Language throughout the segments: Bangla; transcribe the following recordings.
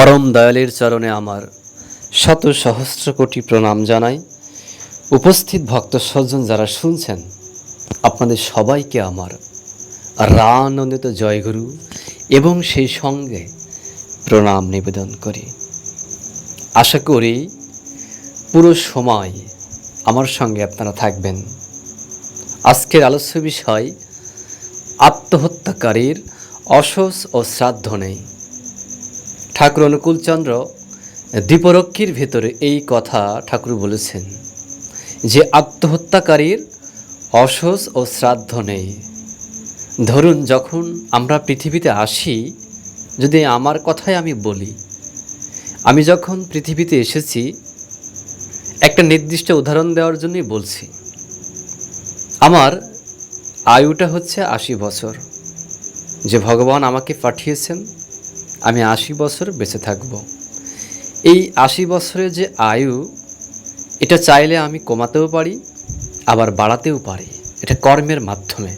পরম দয়ালের চরণে আমার শত সহস্র কোটি প্রণাম জানাই। উপস্থিত ভক্ত সজ্জন যারা শুনছেন, আপনাদের সবাইকে আমার রানন্দিত জয়গুরু এবং সেই সঙ্গে প্রণাম নিবেদন করি। আশা করি পুরো সময় আমার সঙ্গে আপনারা থাকবেন। আজকের আলোচ্য বিষয়, আত্মহত্যাকারীর অসস ও শ্রাদ্ধ নেই। ঠাকুর অনুকূলচন্দ্র দীপরক্ষীর ভেতরে এই কথা ঠাকুর বলেছেন যে আত্মহত্যাকারীর অসস ও শ্রাদ্ধ নেই। ধরুন যখন আমরা পৃথিবীতে আসি, যদি আমার কথাই আমি বলি, আমি যখন পৃথিবীতে এসেছি, একটা নির্দিষ্ট উদাহরণ দেওয়ার জন্যই বলছি। আমার আয়ুটা হচ্ছে আশি বছর। যে ভগবান আমাকে পাঠিয়েছেন আমি আশি বছর বেঁচে থাকব। এই আশি বছরের যে আয়ু, এটা চাইলে আমি কমাতেও পারি, আবার বাড়াতেও পারি। এটা কর্মের মাধ্যমে।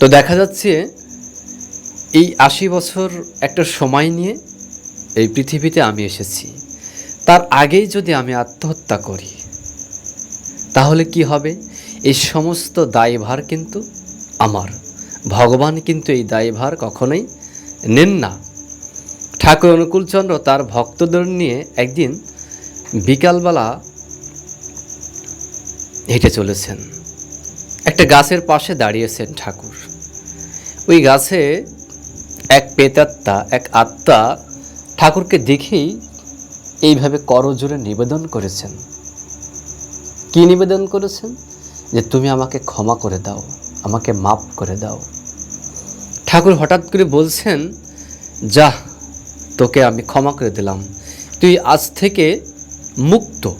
তো দেখা যাচ্ছে, এই আশি বছর একটা সময় নিয়ে এই পৃথিবীতে আমি এসেছি। তার আগেই যদি আমি আত্মহত্যা করি, তাহলে কি হবে? এই সমস্ত দায়ভার কিন্তু আমার। ভগবান কিন্তু এই দায়ভার কখনোই নেন না। ঠাকুর অনুকূলচন্দ্র তার ভক্তদের নিয়ে একদিন বিকালবেলা হেঁটে চলেছেন। একটা গাছের পাশে দাঁড়িয়েছেন ঠাকুর। ওই গাছে এক পেতাত্মা এক আত্মা ঠাকুরকে দেখেই এইভাবে করজোরে নিবেদন করেছেন। কি নিবেদন করেছেন? যে তুমি আমাকে ক্ষমা করে দাও, আমাকে মাপ করে দাও। ঠাকুর হঠাৎ করে বলছেন যা তোকে আমি ক্ষমা করে দিলাম। তুই আজ থেকে মুক্ত।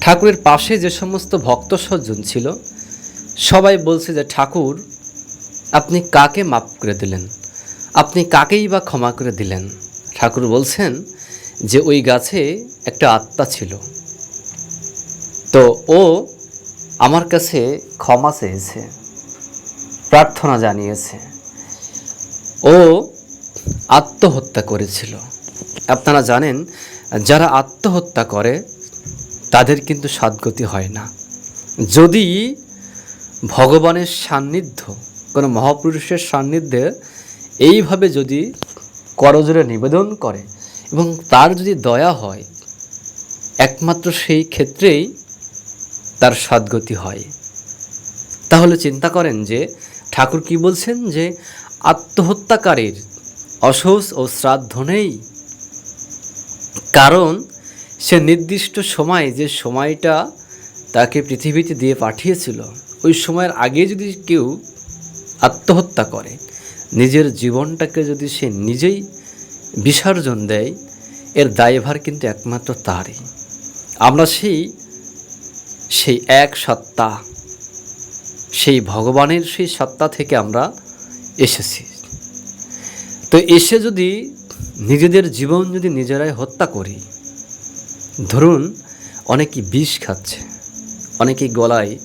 ঠাকুরের পাশে যে সমস্ত ভক্ত সজ্জন ছিল, সবাই বলছে যে, ঠাকুর, আপনি কাকে মাপ করে দিলেন? আপনি কাকেই বা ক্ষমা করে দিলেন? ঠাকুর বলছেন যে, ওই গাছে একটা আত্মা ছিল। তো ও আমার কাছে ক্ষমা চেয়েছে, প্রার্থনা জানিয়েছে। ও আত্মহত্যা করেছিল। আপনারা জানেন, যারা আত্মহত্যা করে, তাদের কিন্তু সদ্গতি হয় না। যদি ভগবানের সান্নিধ্য, কোনো মহাপুরুষের সান্নিধ্যে এইভাবে যদি করজোরে নিবেদন করে এবং তার যদি দয়া হয়, একমাত্র সেই ক্ষেত্রেই তার সদ্গতি হয়। তাহলে চিন্তা করেন যে, ঠাকুর কি বলছেন যে, আত্মহত্যাকারীর অসহস ও শ্রাদ্ধ নেই। কারণ সে নির্দিষ্ট সময় যে সময়টা তাকে পৃথিবীতে দিয়ে পাঠিয়েছিল, ওই সময়ের আগে যদি কেউ আত্মহত্যা করে, নিজের জীবনটাকে যদি সে নিজেই বিসর্জন দেয়, এর দায়ভার কিন্তু একমাত্র তারই। আমরা সেই সেই এক সত্তা, সেই ভগবানের সেই সত্তা থেকে আমরা এসেছি। তো এসে যদি নিজেদের জীবন যদি নিজেরাই হত্যা করি, ধরুন অনেকে বিষ খাচ্ছে, অনেকে গলায়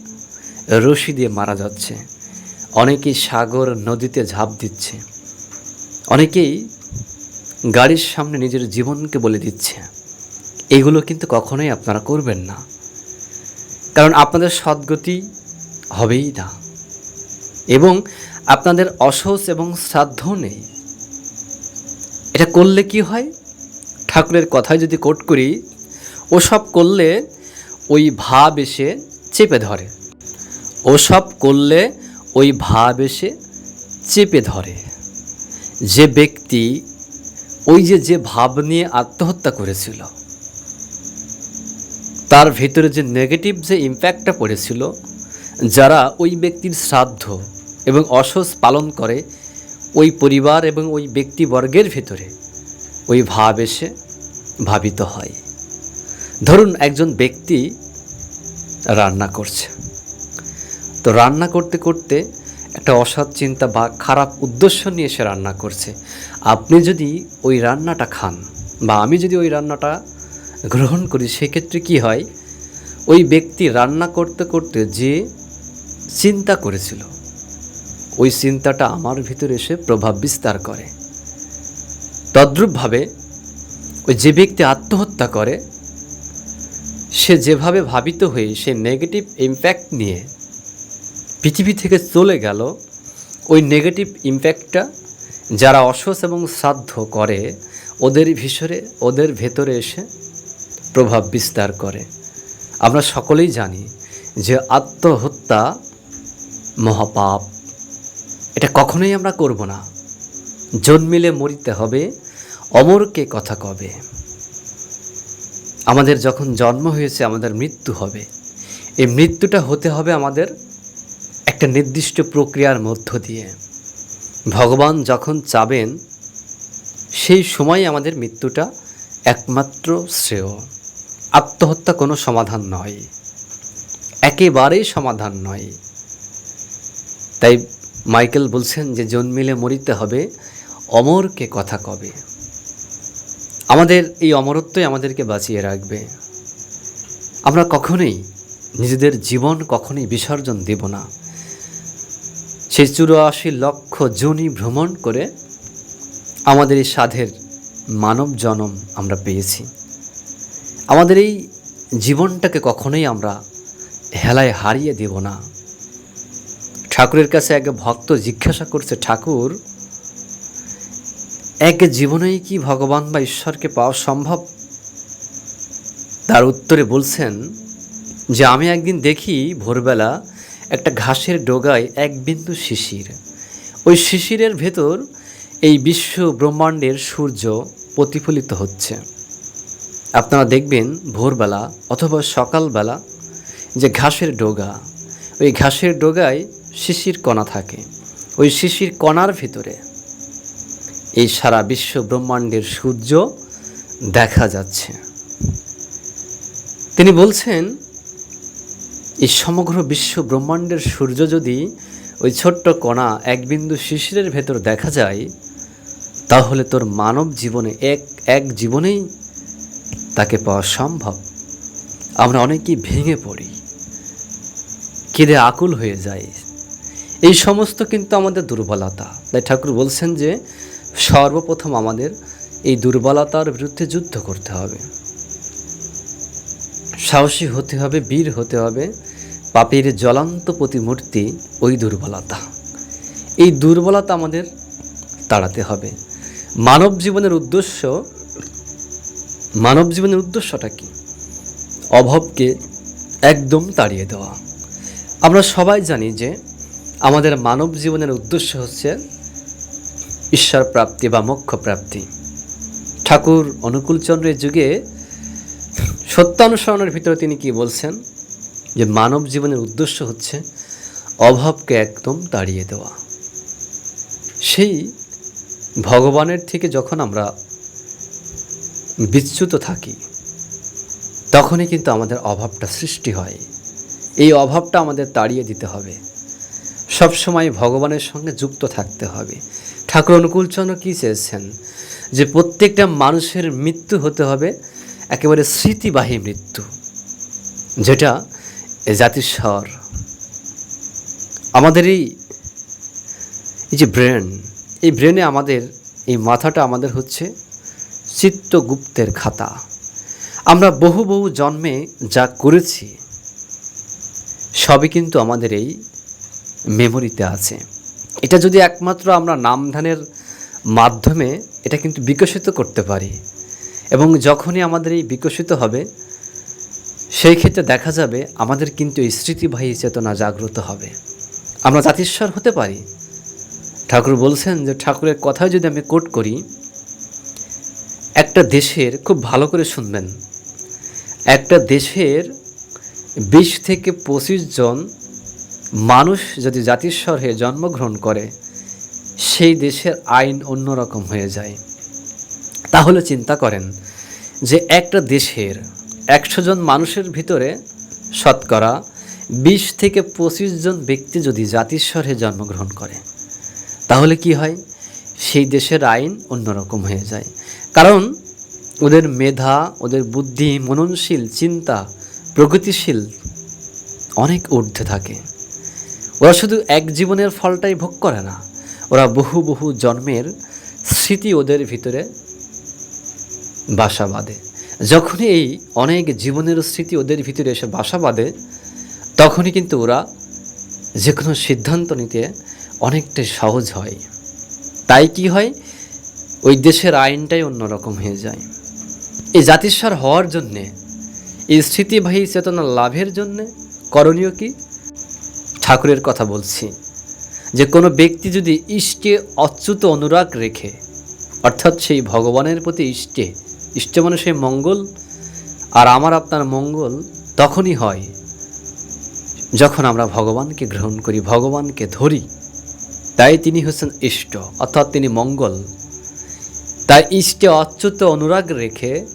রশি দিয়ে মারা যাচ্ছে অনেকেই সাগর নদীতে ঝাঁপ দিচ্ছে, অনেকেই গাড়ির সামনে নিজের জীবনকে বলে দিচ্ছে। এগুলো কিন্তু কখনোই আপনারা করবেন না। কারণ আপনাদের সদ্গতি হবেই না। এবং আপনাদের অসহস এবং শ্রাদ্ধ নেই। এটা করলে কি হয়? ঠাকুরের কথায় যদি কোট করি, ওসব করলে ওই ভাব এসে চেপে ধরে। ওসব করলে ওই ভাব এসে চেপে ধরে। যে ব্যক্তি ওই যে যে ভাব নিয়ে আত্মহত্যা করেছিল, তার ভিতরে যে নেগেটিভ যে ইম্প্যাক্টটা পড়েছিল, যারা ওই ব্যক্তির শ্রাদ্ধ এবং অসস পালন করে ওই পরিবার এবং ওই ব্যক্তিবর্গের ভিতরে ওই ভাব এসে ভাবিত হয়। ধরুন একজন ব্যক্তি রান্না করছে। তো রান্না করতে করতে একটা অসৎ চিন্তা বা খারাপ উদ্দেশ্য নিয়ে সে রান্না করছে। আপনি যদি ওই রান্নাটা খান বা আমি যদি ওই রান্নাটা গ্রহণ করি, সেক্ষেত্রে কি হয়? ওই ব্যক্তি রান্না করতে করতে যে চিন্তা করেছিল ওই চিন্তাটা আমার ভিতরে এসে প্রভাব বিস্তার করে। তদ্রূপভাবে ওই যে ব্যক্তি আত্মহত্যা করে, সে যেভাবে ভাবিত হয়ে সে নেগেটিভ ইম্প্যাক্ট নিয়ে পৃথিবী থেকে চলে গেল, ওই নেগেটিভ ইম্প্যাক্টটা যারা অসস এবং শ্রাদ্ধ করে, ওদের ভিসরে ওদের ভেতরে এসে প্রভাব বিস্তার করে। আমরা সকলেই জানি যে আত্মহত্যা মহাপাপ। এটা কখনোই আমরা করব না। জন্মিলে মরিতে হবে, অমরকে কথা কবে? আমাদের যখন জন্ম হয়েছে, আমাদের মৃত্যু হবে। এই মৃত্যুটা হতে হবে আমাদের একটা নির্দিষ্ট প্রক্রিয়ার মধ্য দিয়ে। ভগবান যখন চাবেন, সেই সময় আমাদের মৃত্যুটা একমাত্র শ্রেয়। আত্মহত্যা কোনো সমাধান নয়। একেবারেই সমাধান নয়। তাই মাইকেল বলছেন যে, জন্মিলে মরিতে হবে, অমরকে কথা কবে? আমাদের এই অমরত্বই আমাদেরকে বাঁচিয়ে রাখবে। আমরা কখনোই নিজেদের জীবন কখনোই বিসর্জন দেব না। সেই চুরাশি লক্ষ জনি ভ্রমণ করে আমাদের এই সাধের মানব জনম আমরা পেয়েছি। আমাদের এই জীবনটাকে কখনোই আমরা হেলায় হারিয়ে দেব না। ঠাকুরের কাছে এক ভক্ত জিজ্ঞাসা করছে, ঠাকুর, এক জীবনেই কি ভগবান বা ঈশ্বরকে পাওয়া সম্ভব? তার উত্তরে বলছেন, যে আমি একদিন দেখি ভোরবেলা একটা ঘাসের ডোগায় এক বিন্দু শিশির। ওই শিশিরের ভেতর এই বিশ্ব ব্রহ্মাণ্ডের সূর্য প্রতিফলিত হচ্ছে। আপনারা দেখবেন ভোরবেলা অথবা সকালবেলা যে ঘাসের ডোগা, ওই ঘাসের ডোগায় শিশির কণা থাকে। ওই শিশির কণার ভিতরে এই সারা বিশ্ব ব্রহ্মাণ্ডের সূর্য দেখা যাচ্ছে। তিনি বলছেন, এই সমগ্র বিশ্ব ব্রহ্মাণ্ডের সূর্য যদি ওই ছোট্ট কণা এক বিন্দু শিশিরের ভেতর দেখা যায়, তাহলে তোর মানব জীবনে এক এক জীবনেই তাকে পাওয়া সম্ভব। আমরা অনেকেই ভেঙে পড়ি, কেঁদে আকুল হয়ে যায় এই সমস্ত কিন্তু আমাদের দুর্বলতা। তাই ঠাকুর বলছেন যে, সর্বপ্রথম আমাদের এই দুর্বলতার বিরুদ্ধে যুদ্ধ করতে হবে। সাহসী হতে হবে, বীর হতে হবে, পাপের জ্বলান্ত প্রতিমূর্তি ওই দুর্বলতা। এই দুর্বলতা আমাদের তাড়াতে হবে। মানব জীবনের উদ্দেশ্য, মানব জীবনের উদ্দেশ্যটা কি? অভাবকে একদম তাড়িয়ে দেওয়া। আমরা সবাই জানি যে আমাদের মানব জীবনের উদ্দেশ্য হচ্ছে ঈশ্বর প্রাপ্তি বা মোক্ষ প্রাপ্তি। ঠাকুর অনুকূলচন্দ্রের যুগে সত্যানুসরণের ভিতরে তিনি কি বলছেন? যে মানব জীবনের উদ্দেশ্য হচ্ছে অভাবকে একদম তাড়িয়ে দেওয়া। সেই ভগবানের থেকে যখন আমরা বিচ্যুত থাকি, তখনই কিন্তু আমাদের অভাবটা সৃষ্টি হয়। এই অভাবটা আমাদের তাড়িয়ে দিতে হবে। সবসময় ভগবানের সঙ্গে যুক্ত থাকতে হবে। ঠাকুর অনুকূলচন্দ্র কী চেয়েছেন? যে প্রত্যেকটা মানুষের মৃত্যু হতে হবে একেবারে স্মৃতিবাহী মৃত্যু, যেটা এ জাতিস্বর আমাদের এই এই যে ব্রেন, এই ব্রেনে আমাদের, এই মাথাটা আমাদের হচ্ছে চিত্তগুপ্তের খাতা। আমরা বহু বহু জন্মে যা করেছি, সবই কিন্তু আমাদের এই মেমোরিতে আছে। এটা যদি একমাত্র আমরা নামধানের মাধ্যমে এটা কিন্তু বিকশিত করতে পারি। এবং যখনই আমাদের এই বিকশিত হবে, সেই ক্ষেত্রে দেখা যাবে আমাদের কিন্তু এই স্মৃতিবাহী চেতনা জাগ্রত হবে। আমরা জাতিস্বর হতে পারি। ঠাকুর বলছেন যে, ঠাকুরের কথাই যদি আমি কোট করি, একটা দেশের খুব ভালো করে শুনবেন। একটা দেশের বিশ থেকে পঁচিশ জন মানুষ যদি জাতিস্বর হয়ে জন্মগ্রহণ করে, সেই দেশের আইন অন্যরকম হয়ে যায়। তাহলে চিন্তা করেন যে একটা দেশের একশো জন মানুষের ভিতরে শতকরা বিশ থেকে পঁচিশ জন ব্যক্তি যদি জাতিস্বরে জন্মগ্রহণ করে, তাহলে কি হয়? সেই দেশের আইন অন্যরকম হয়ে যায়। কারণ ওদের মেধা, ওদের বুদ্ধি, মননশীল চিন্তা, প্রগতিশীল অনেক ঊর্ধ্বে থাকে। ওরা শুধু এক জীবনের ফলটাই ভোগ করে না, ওরা বহু বহু জন্মের স্মৃতি ওদের ভিতরে বাসা বাঁধে। যখনই এই অনেক জীবনের স্মৃতি ওদের ভিতরে এসে বাসা বাঁধে, তখনই কিন্তু ওরা যে কোনো সিদ্ধান্ত নিতে অনেকটাই সহজ হয়। তাই কি হয়? ওই দেশের আইনটাই অন্যরকম হয়ে যায়। এই জাতিস্বর হওয়ার জন্যে, এই স্মৃতিবাহী চেতনা লাভের জন্যে করণীয় কি? ঠাকুরের কথা বলছি, যে কোনো ব্যক্তি যদি ইষ্টে অচ্যুত অনুরাগ রেখে, অর্থাৎ সেই ভগবানের প্রতি ইষ্টে, ইষ্ট মানে সেই মঙ্গল, আর আমার আপনার মঙ্গল, তখনই হয় যখন আমরা ভগবানকে গ্রহণ করি, ভগবানকে ধরি। তাই তিনি হচ্ছেন ইষ্ট, অর্থাৎ তিনি মঙ্গল। তাই ইষ্টে অচ্যুত অনুরাগ রেখে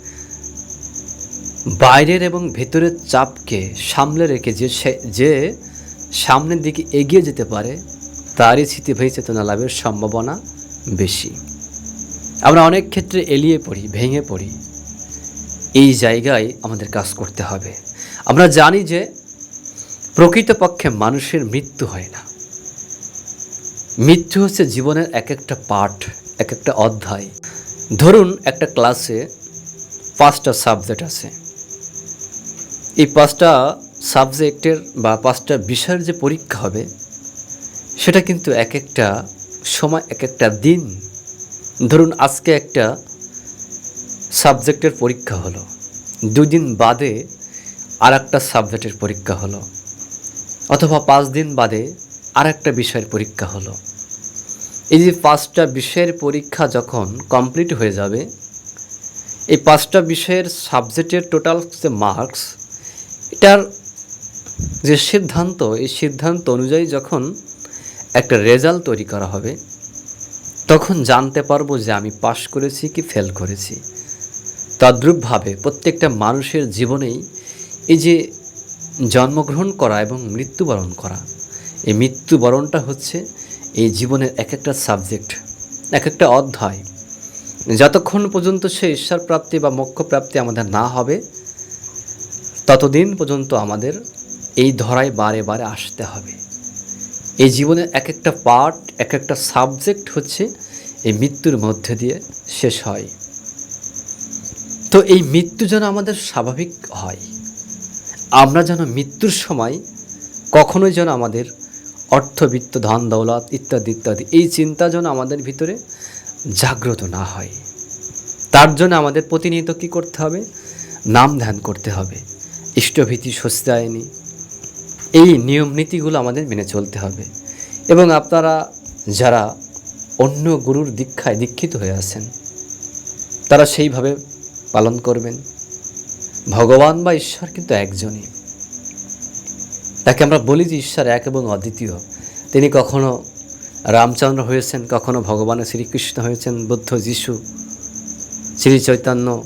বাইরের এবং ভেতরের চাপকে সামলে রেখে যে সে- যে সামনের দিকে এগিয়ে যেতে পারে, তারই স্মৃতিভাই চেতনা লাভের সম্ভাবনা বেশি। আমরা অনেক ক্ষেত্রে এলিয়ে পড়ি, ভেঙে পড়ি। এই জায়গায় আমাদের কাজ করতে হবে। আমরা জানি যে প্রকৃতপক্ষে মানুষের মৃত্যু হয় না। মৃত্যু হচ্ছে জীবনের এক একটা পাঠ এক একটা অধ্যায়। ধরুন একটা ক্লাসে পাঁচটা সাবজেক্ট আছে। এই পাঁচটা সাবজেক্টের বা পাঁচটা বিষয়ের যে পরীক্ষা হবে, সেটা কিন্তু এক একটা সময়, এক একটা দিন, ধরুন আজকে একটা সাবজেক্টের পরীক্ষা হলো, দুদিন বাদে আর একটা সাবজেক্টের পরীক্ষা হলো, অথবা পাঁচ দিন বাদে আর একটা বিষয়ের পরীক্ষা হলো। এই যে পাঁচটা বিষয়ের পরীক্ষা যখন কমপ্লিট হয়ে যাবে, এই পাঁচটা বিষয়ের সাবজেক্টের টোটাল যে মার্কস, এটার যে সিদ্ধান্ত, এই সিদ্ধান্ত অনুযায়ী যখন একটা রেজাল্ট তৈরি করা হবে, তখন জানতে পারব যে আমি পাশ করেছি কি ফেল করেছি। তদ্রূপভাবে প্রত্যেকটা মানুষের জীবনেই এই যে জন্মগ্রহণ করা এবং মৃত্যুবরণ করা, এই মৃত্যুবরণটা হচ্ছে এই জীবনের এক একটা সাবজেক্ট এক একটা অধ্যায়। যতক্ষণ পর্যন্ত সে ঈশ্বর প্রাপ্তি বা মোক্ষ প্রাপ্তি আমাদের না হবে, ততদিন পর্যন্ত আমাদের এই ধরায় বারে বারে আসতে হবে। এই জীবনের এক একটা পার্ট এক একটা সাবজেক্ট হচ্ছে এই মৃত্যুর মধ্যে দিয়ে শেষ হয়। তো এই মৃত্যু যেন আমাদের স্বাভাবিক হয়, আমরা যেন মৃত্যুর সময় কখনোই যেন আমাদের অর্থবিত্ত ধন দৌলত ইত্যাদি ইত্যাদি এই চিন্তা যেন আমাদের ভিতরে জাগ্রত না হয়। তার জন্য আমাদের প্রতিনিয়ত কী করতে হবে? নাম ধ্যান করতে হবে। ইষ্টভীতি সস্তায়নী এই নিয়ম নীতিগুলো আমাদের মেনে চলতে হবে। এবং আপনারা যারা অন্য গুরুর দীক্ষায় দীক্ষিত হয়ে আছেন, তারা সেইভাবে পালন করবেন। ভগবান বা ঈশ্বর কিন্তু একজনই। তাকে আমরা বলি যে ঈশ্বর এক এবং অদ্বিতীয়। তিনি কখনো রামচন্দ্র হয়েছেন, কখনো ভগবানের শ্রীকৃষ্ণ হয়েছেন, বুদ্ধ যিশু, শ্রী চৈতন্য।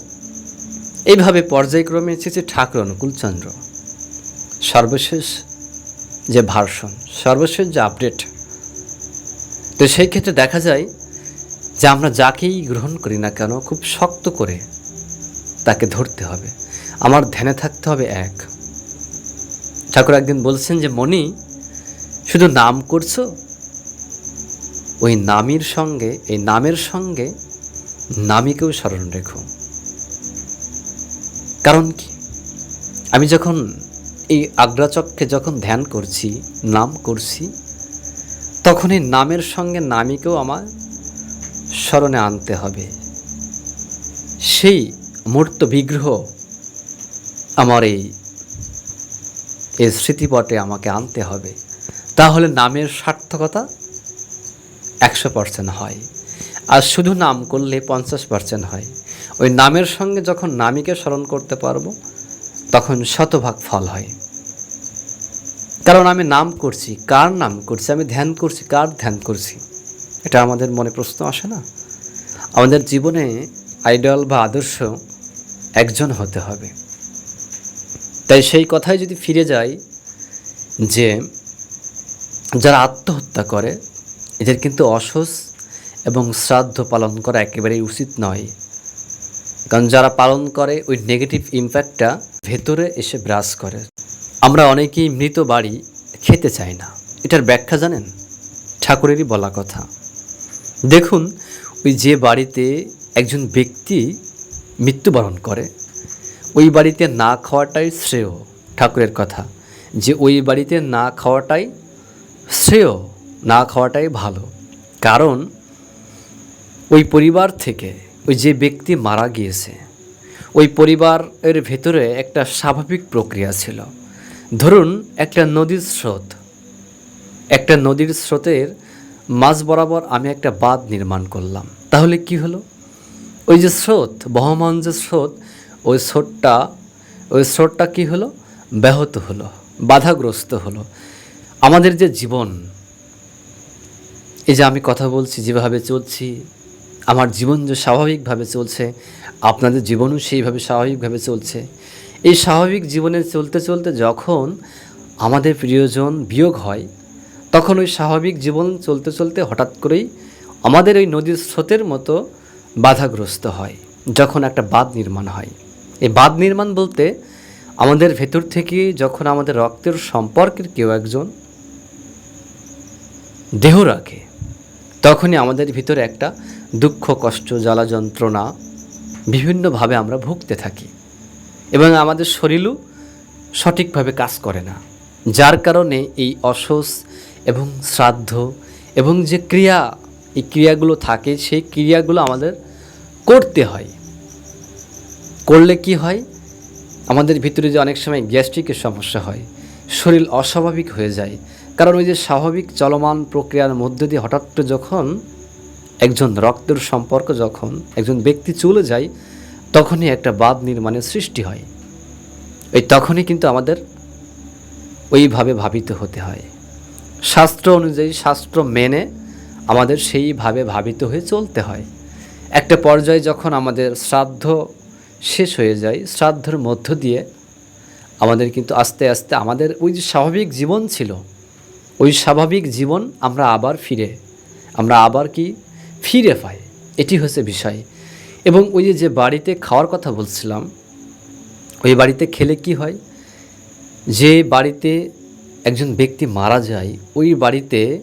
এইভাবে পর্যায়ক্রমে এসেছে ঠাকুর অনুকূলচন্দ্র। সর্বশেষ যে ভার্সন সর্বশেষ যে আপডেট তো সেই ক্ষেত্রে দেখা যায় যে আমরা যাকেই গ্রহণ করি না কেন, খুব শক্ত করে তাকে ধরতে হবে। আমার ধ্যানে থাকতে হবে এক। ঠাকুর একদিন বলছেন যে, মণি, শুধু নাম করছ? ওই নামির সঙ্গে, এই নামের সঙ্গে নামিকেও স্মরণ রেখো। কারণ কি? আমি যখন এই আগ্রাচককে যখন ধ্যান করছি, নাম করছি তখন এই নামের সঙ্গে নামিকেও আমার স্মরণে আনতে হবে। সেই মূর্ত বিগ্রহ আমার এই এই স্মৃতিপটে আমাকে আনতে হবে। তাহলে নামের সার্থকতা একশো পার্সেন্ট হয়। আর শুধু নাম করলে পঞ্চাশ পার্সেন্ট হয়। ওই নামের সঙ্গে যখন নামীকে স্মরণ করতে পারব তখন শতভাগ ফল হয়। কারণ আমি নাম করছি, কার নাম করছি, আমি ধ্যান করছি, কার ধ্যান করছি? এটা আমাদের মনে প্রশ্ন আসে না? আমাদের জীবনে আইডল বা আদর্শ একজন হতে হবে। তাই সেই কথায় যদি ফিরে যাই যে যারা আত্মহত্যা করে, এদের কিন্তু অসহস এবং শ্রাদ্ধ পালন করা একেবারেই উচিত নয়। কারণ যারা পালন করে, ওই নেগেটিভ ইম্প্যাক্টটা ভেতরে এসে ব্রাশ করে। আমরা অনেকেই মৃত বাড়ি খেতে চাই না। এটার ব্যাখ্যা জানেন? ঠাকুরেরই বলা কথা। দেখুন, ওই যে বাড়িতে একজন ব্যক্তি মৃত্যুবরণ করে, ওই বাড়িতে না খাওয়াটাই শ্রেয়, ঠাকুরের কথা। যে ওই বাড়িতে না খাওয়াটাই শ্রেয়, না খাওয়াটাই ভালো। কারণ, ওই পরিবার থেকে ওই যে ব্যক্তি মারা গিয়েছে ওই পরিবারের ভেতরে একটা স্বাভাবিক প্রক্রিয়া ছিল। ধরুন, একটা নদীর স্রোত। একটা নদীর স্রোতের মাঝ বরাবর আমি একটা বাঁধ নির্মাণ করলাম। তাহলে কি হলো? ওই যে স্রোত, বহমান যে স্রোত, ওই স্রোতটা ওই স্রোতটা কি হলো? ব্যাহত হলো, বাধাগ্রস্ত হলো। আমাদের যে জীবন, এই যে আমি কথা বলছি, যেভাবে চলছি, আমার জীবন যে স্বাভাবিকভাবে চলছে আপনাদের জীবনও সেইভাবে স্বাভাবিকভাবে চলছে। এই স্বাভাবিক জীবনে চলতে চলতে যখন আমাদের প্রিয়জন বিয়োগ হয়, তখন ওই স্বাভাবিক জীবন চলতে চলতে হঠাৎ করেই আমাদের ওই নদীর স্রোতের মতো বাধাগ্রস্ত হয়, যখন একটা বাঁধ নির্মাণ হয়। এই বাঁধ নির্মাণ বলতে আমাদের ভেতর থেকে যখন আমাদের রক্তের সম্পর্কের কেউ একজন দেহ রাখে, তখনই আমাদের ভিতরে একটা দুঃখ, কষ্ট, জ্বালা, যন্ত্রণা বিভিন্নভাবে আমরা ভুগতে থাকি। এবং আমাদের শরীরও সঠিকভাবে কাজ করে না। যার কারণে এই অসস এবং শ্রাদ্ধ এবং যে ক্রিয়া, এই ক্রিয়াগুলো থাকে, সেই ক্রিয়াগুলো আমাদের করতে হয়। করলে কি হয়? আমাদের ভিতরে যে অনেক সময় গ্যাস্ট্রিকের সমস্যা হয়, শরীর অস্বাভাবিক হয়ে যায়। কারণ ওই যে স্বাভাবিক চলমান প্রক্রিয়ার মধ্যে দিয়ে হঠাৎ যখন একজন রক্তের সম্পর্ক যখন একজন ব্যক্তি চলে যায়, তখনই একটা বাদ নির্মাণের সৃষ্টি হয়। ওই তখনই কিন্তু আমাদের ওইভাবে ভাবিত হতে হয়। শাস্ত্র অনুযায়ী শাস্ত্র মেনে আমাদের সেইভাবে ভাবিত হয়ে চলতে হয়। একটা পর্যায়ে যখন আমাদের শ্রাদ্ধ শেষ হয়ে যায়, শ্রাদ্ধের মধ্য দিয়ে আমাদের কিন্তু আস্তে আস্তে আমাদের ওই যে স্বাভাবিক জীবন ছিল, ওই স্বাভাবিক জীবন আমরা আবার ফিরে। আমরা আবার কি ফিরে পায়। এটি হচ্ছে বিষয়। এবং ওই যে বাড়িতে খাওয়ার কথা বলছিলাম, ওই বাড়িতে খেলে কি হয়? যে বাড়িতে একজন ব্যক্তি মারা যায়, ওই বাড়িতে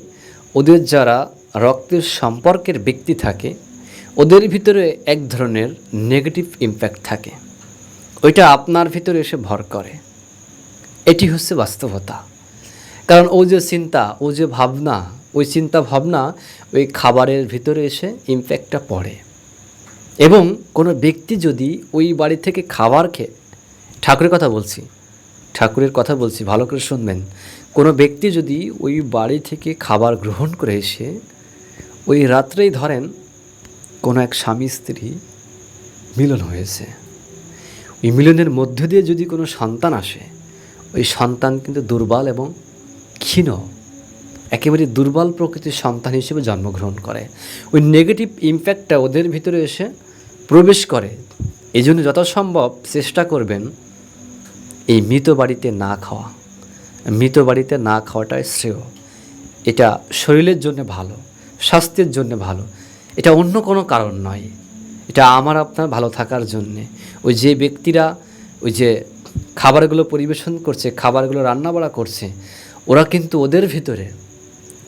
ওদের যারা রক্তের সম্পর্কের ব্যক্তি থাকে, ওদের ভিতরে এক ধরনের নেগেটিভ ইম্প্যাক্ট থাকে। ওইটা আপনার ভিতরে এসে ভর করে। এটি হচ্ছে বাস্তবতা। কারণ ও যে চিন্তা, ও যে ভাবনা ওই চিন্তা ভাবনা ওই খাবারের ভিতরে এসে ইম্প্যাক্টটা পড়ে। এবং কোনো ব্যক্তি যদি ওই বাড়ি থেকে খাবার খেয়ে, ঠাকুরের কথা বলছি, ঠাকুরের কথা বলছি, ভালো করে শুনবেন। কোনো ব্যক্তি যদি ওই বাড়ি থেকে খাবার গ্রহণ করে এসে, ওই রাত্রেই ধরেন কোনো এক স্বামী স্ত্রী মিলন হয়েছে। ওই মিলনের মধ্য দিয়ে যদি কোনো সন্তান আসে, ওই সন্তান কিন্তু দুর্বল এবং ক্ষীণ। একেবারে দুর্বল প্রকৃতির সন্তান হিসেবে জন্মগ্রহণ করে। ওই নেগেটিভ ইম্প্যাক্টটা ওদের ভিতরে এসে প্রবেশ করে। এই জন্য যথাসম্ভব চেষ্টা করবেন এই মৃত বাড়িতে না খাওয়া। মৃত বাড়িতে না খাওয়াটাই শ্রেয়। এটা শরীরের জন্য ভালো, স্বাস্থ্যের জন্য ভালো। এটা অন্য কোনো কারণ নয়। এটা আমার, আপনার ভালো থাকার জন্যে। ওই যে ব্যক্তিরা ওই যে খাবারগুলো পরিবেশন করছে, খাবারগুলো রান্নাবাড়া করছে, ওরা কিন্তু ওদের ভিতরে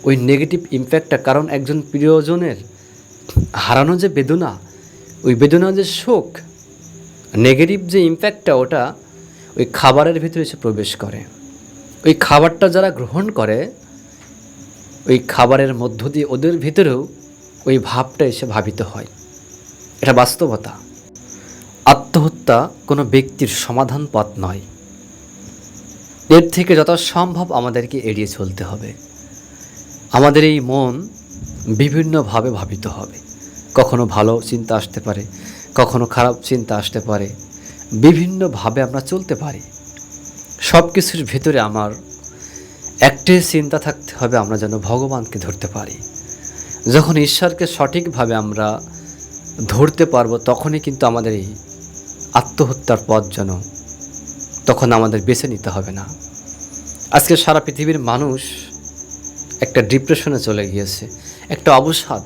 ওই নেগেটিভ ইম্প্যাক্টটা কারণ একজন প্রিয়জনের হারানো যে বেদনা, ওই বেদনা যে শোক নেগেটিভ যে ইম্প্যাক্টটা ওটা ওই খাবারের ভিতরে এসে প্রবেশ করে। ওই খাবারটা যারা গ্রহণ করে, ওই খাবারের মধ্য দিয়ে ওদের ভিতরেও ওই ভাবটা এসে ভাবিত হয়। এটা বাস্তবতা। আত্মহত্যা কোনো ব্যক্তির সমাধান পথ নয়। এর থেকে যথাসম্ভব আমাদেরকে এড়িয়ে চলতে হবে। আমাদের এই মন বিভিন্নভাবে ভাবিত হবে। কখনো ভালো চিন্তা আসতে পারে, কখনো খারাপ চিন্তা আসতে পারে, বিভিন্নভাবে আমরা চলতে পারি। সব কিছুর ভেতরে আমার একটাই চিন্তা থাকতে হবে, আমরা যেন ভগবানকে ধরতে পারি। যখন ঈশ্বরকে সঠিকভাবে আমরা ধরতে পারব, তখনই কিন্তু আমাদের এই আত্মহত্যার পথ যেন, তখন আমাদের বেছে নিতে হবে না। আজকে সারা পৃথিবীর মানুষ একটা ডিপ্রেশনে চলে গিয়েছে, একটা অবসাদ।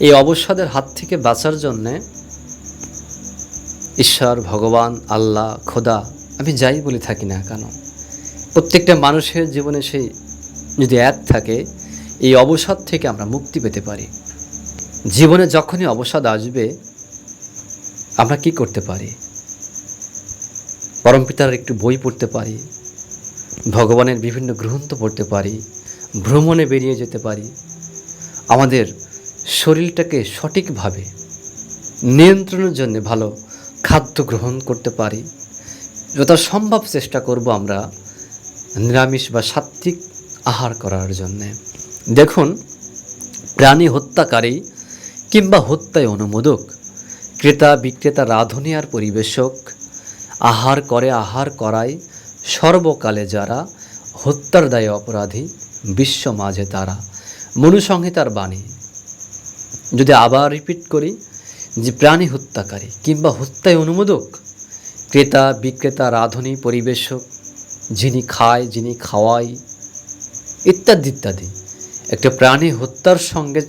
এই অবসাদের হাত থেকে বাঁচার জন্যে ঈশ্বর, ভগবান, আল্লাহ, খোদা, আমি যাই বলে থাকি না কেন? প্রত্যেকটা মানুষের জীবনে সেই যদি এক থাকে, এই অবসাদ থেকে আমরা মুক্তি পেতে পারি। জীবনে যখনই অবসাদ আসবে, আমরা কি করতে পারি? পরমপিতার একটু বই পড়তে পারি, ভগবানের বিভিন্ন গ্রন্থ পড়তে পারি ভ্রমণে বেরিয়ে যেতে পারি। আমাদের শরীরটাকে সঠিকভাবে নিয়ন্ত্রণের জন্য ভালো খাদ্য গ্রহণ করতে পারি। যত সম্ভব চেষ্টা করব আমরা নিরামিষ বা সাত্ত্বিক আহার করার জন্যে। দেখুন, প্রাণী হত্যাকারী কিংবা হত্যায় অনুমোদক, ক্রেতা, বিক্রেতা, রাঁধুনি আর পরিবেশক, আহার করে আহার করায় সর্বকালে যারা হত্যার দায়ে অপরাধী বিশ্ব মাঝে তারা, মনুসংহিতার বাণী। যদি আবার রিপিট করি, যে প্রাণী হত্যাকারী কিংবা হত্যায় অনুমোদক, ক্রেতা, বিক্রেতা, রাঁধুনি, পরিবেশক, যিনি খায়, যিনি খাওয়াই ইত্যাদি ইত্যাদি, একটা প্রাণী হত্যার সঙ্গে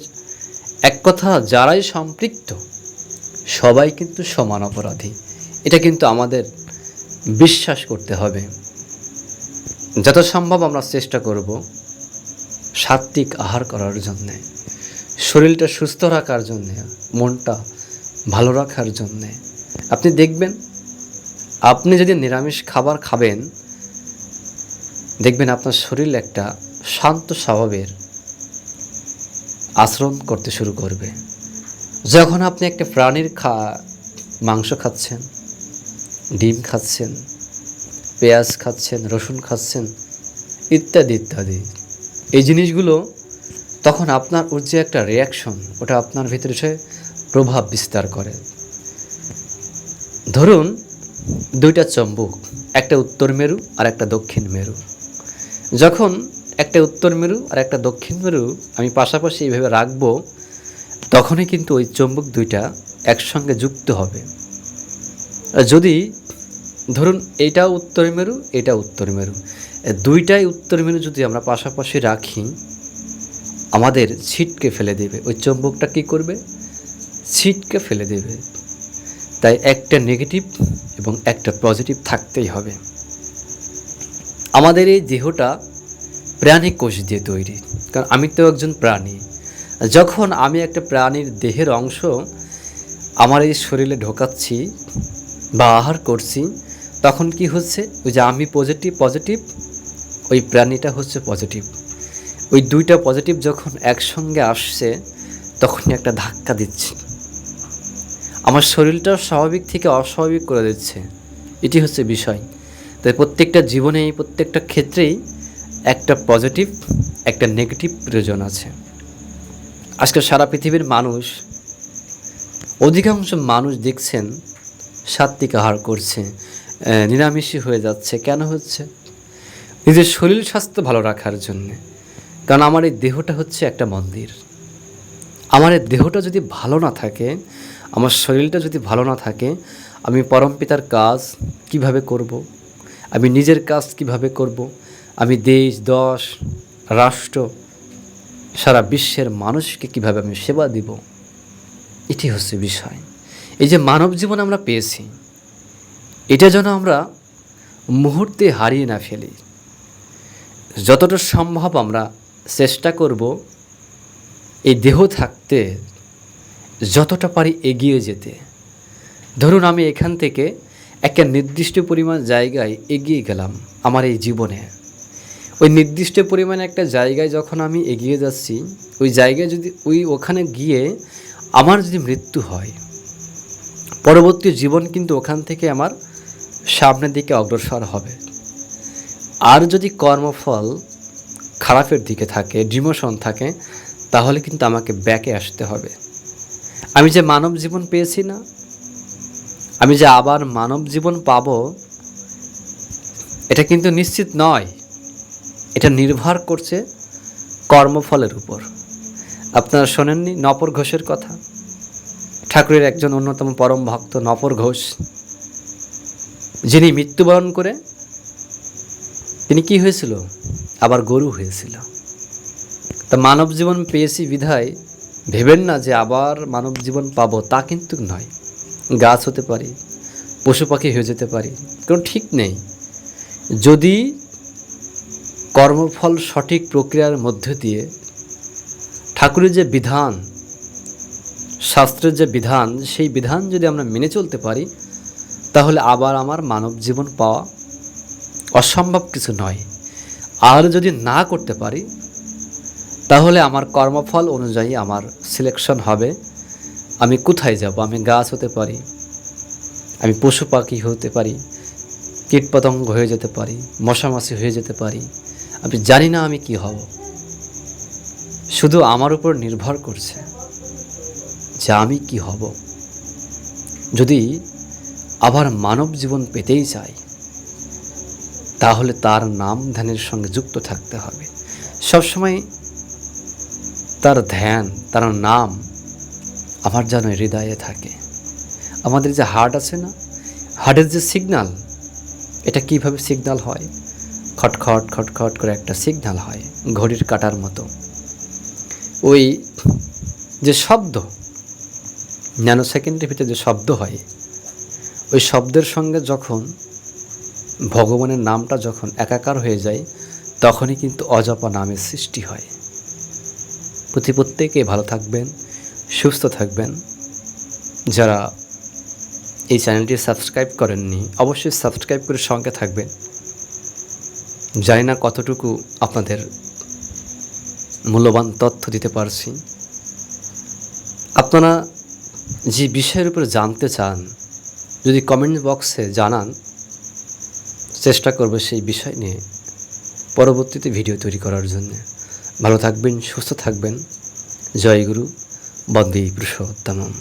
এক কথা যারাই সম্পৃক্ত, সবাই কিন্তু সমান অপরাধী। এটা কিন্তু আমাদের বিশ্বাস করতে হবে। যত সম্ভব আমরা চেষ্টা করব সাত্বিক আহার করার জন্যে, শরীরটা সুস্থ রাখার জন্যে, মনটা ভালো রাখার জন্যে। আপনি দেখবেন, আপনি যদি নিরামিষ খাবার খাবেন, দেখবেন আপনার শরীর একটা শান্ত স্বভাবের আচরণ করতে শুরু করবে। যখন আপনি একটা প্রাণীর খা, মাংস খাচ্ছেন, ডিম খাচ্ছেন, পেঁয়াজ খাচ্ছেন, রসুন খাচ্ছেন, ইত্যাদি ইত্যাদি। এই জিনিসগুলো তখন আপনার ওর যে একটা রিয়াকশন ওটা আপনার ভিতরে সে প্রভাব বিস্তার করে। ধরুন, দুইটা চম্বুক, একটা উত্তর মেরু আর একটা দক্ষিণ মেরু। যখন একটা উত্তর মেরু আর একটা দক্ষিণ মেরু আমি পাশাপাশি এইভাবে রাখব, তখনই কিন্তু ওই চম্বুক দুইটা একসঙ্গে যুক্ত হবে। যদি, ধরুন এইটা উত্তর মেরু এটা উত্তর মেরু। দুইটাই উত্তর মেরু যদি আমরা পাশাপাশি রাখি, আমাদের ছিটকে ফেলে দেবে। ওই চম্বকটা কী করবে? ছিটকে ফেলে দেবে। তাই একটা নেগেটিভ এবং একটা পজিটিভ থাকতেই হবে। আমাদের এই দেহটা প্রাণী কোষ দিয়ে তৈরি, কারণ আমি তো একজন প্রাণী। যখন আমি একটা প্রাণীর দেহের অংশ আমার এই শরীরে ঢোকাচ্ছি বা আহার করছি, তখন কি হচ্ছে? ওই যে আমি পজিটিভ পজিটিভ ওই প্রাণীটা হচ্ছে পজিটিভ ওই দুইটা পজিটিভ যখন একসঙ্গে আসছে, তখনই একটা ধাক্কা দিচ্ছে। আমার শরীরটা স্বাভাবিক থেকে অস্বাভাবিক করে দিচ্ছে। এটি হচ্ছে বিষয়। তাই প্রত্যেকটা জীবনে প্রত্যেকটা ক্ষেত্রেই একটা পজিটিভ একটা নেগেটিভ প্রয়োজন আছে। আজকে সারা পৃথিবীর মানুষ, অধিকাংশ মানুষ দেখছেন সাত্বিক আহার করছে নিরামিষই হয়ে যাচ্ছে। কেন হচ্ছে? নিজের শরীর স্বাস্থ্য ভালো রাখার জন্যে। কারণ আমার এই দেহটা হচ্ছে একটা মন্দির। আমার এই দেহটা যদি ভালো না থাকে, আমার শরীরটা যদি ভালো না থাকে, আমি পরমপিতার কাজ কীভাবে করব। আমি নিজের কাজ কীভাবে করব। আমি দেশ, দশ, রাষ্ট্র, সারা বিশ্বের মানুষকে কীভাবে আমি সেবা দিব? এটি হচ্ছে বিষয়। এই যে মানব জীবন আমরা পেয়েছি, এটা যেন আমরা মুহূর্তে হারিয়ে না ফেলি। যতটা সম্ভব আমরা চেষ্টা করব এই দেহ থাকতে যতটা পারি এগিয়ে যেতে। ধরুন আমি এখান থেকে একটা নির্দিষ্ট পরিমাণ জায়গায় এগিয়ে গেলাম আমার এই জীবনে। ওই নির্দিষ্ট পরিমাণে একটা জায়গায় যখন আমি এগিয়ে যাচ্ছি, ওই জায়গায় যদি ওই ওখানে গিয়ে আমার যদি মৃত্যু হয়, পরবর্তী জীবন কিন্তু ওখান থেকে আমার সামনের দিকে অগ্রসর হবে। আর যদি কর্মফল খারাপের দিকে থাকে, ডিমোশন থাকে, তাহলে কিন্তু আমাকে ব্যাকে আসতে হবে। আমি যে মানব জীবন পেয়েছি না, আমি যে আবার মানব জীবন পাব, এটা কিন্তু নিশ্চিত নয়। এটা নির্ভর করছে কর্মফলের উপর। আপনারা শোনেননি নপর ঘোষের কথা? ঠাকুরের একজন অন্যতম পরম ভক্ত নপর ঘোষ, যিনি মৃত্যুবরণ করে তিনি কি হয়েছিল? আবার গরু হয়েছিল। তা মানব জীবন পেয়েছি বিধায় ভেবেন না যে আবার মানব জীবন পাবো তা কিন্তু নয়। গাছ হতে পারি, পশু পাখি হয়ে যেতে পারি, কোনো ঠিক নেই। যদি কর্মফল সঠিক প্রক্রিয়ার মধ্য দিয়ে ঠাকুরের যে বিধান, শাস্ত্রের যে বিধান, সেই বিধান যদি আমরা মেনে চলতে পারি, তাহলে আবার আমার মানব জীবন পাওয়া অসম্ভব কিছু নয়। আর যদি না করতে পারি, তাহলে আমার কর্মফল অনুযায়ী আমার সিলেকশন হবে। আমি কোথায় যাব? আমি গাছ হতে পারি, আমি পশু পাখি হতে পারি কীটপতঙ্গ হয়ে যেতে পারি, মশামাছি হয়ে যেতে পারি। আমি জানি না আমি কি হব। শুধু আমার উপর নির্ভর করছে যে আমি কি হব। যদি আবার মানব জীবন পেতেই চাই তাহলে তার নাম ধ্যানের সঙ্গে যুক্ত থাকতে হবে। সবসময় তার ধ্যান, তার নাম আমার যেন হৃদয়ে থাকে। আমাদের যে হার্ট আছে না, হার্টের যে সিগনাল এটা কীভাবে সিগনাল হয়? খটখট খটখট করে একটা সিগনাল হয়, ঘড়ির কাটার মতো। ওই যে শব্দ ন্যানো সেকেন্ডের ভিতরে যে শব্দ হয়, ওই শব্দের সঙ্গে যখন ভগবানের নামটা যখন একাকার হয়ে যায়, তখনই কিন্তু অজপা নামের সৃষ্টি হয়। প্রতি প্রত্যেকে ভালো থাকবেন, সুস্থ থাকবেন। যারা এই চ্যানেলটি সাবস্ক্রাইব করেননি, অবশ্যই সাবস্ক্রাইব করে সঙ্গে থাকবেন। জানি না কতটুকু আপনাদের মূল্যবান তথ্য দিতে পারছি। আপনারা যে বিষয়ের উপর জানতে চান, যদি কমেন্ট বক্সে জানান চেষ্টা করব সেই বিষয় নিয়ে পরবর্তীতে ভিডিও তৈরি করার জন্য। ভালো থাকবেন, সুস্থ থাকবেন। জয়গুরু বন্দে পুরুষোত্তমম।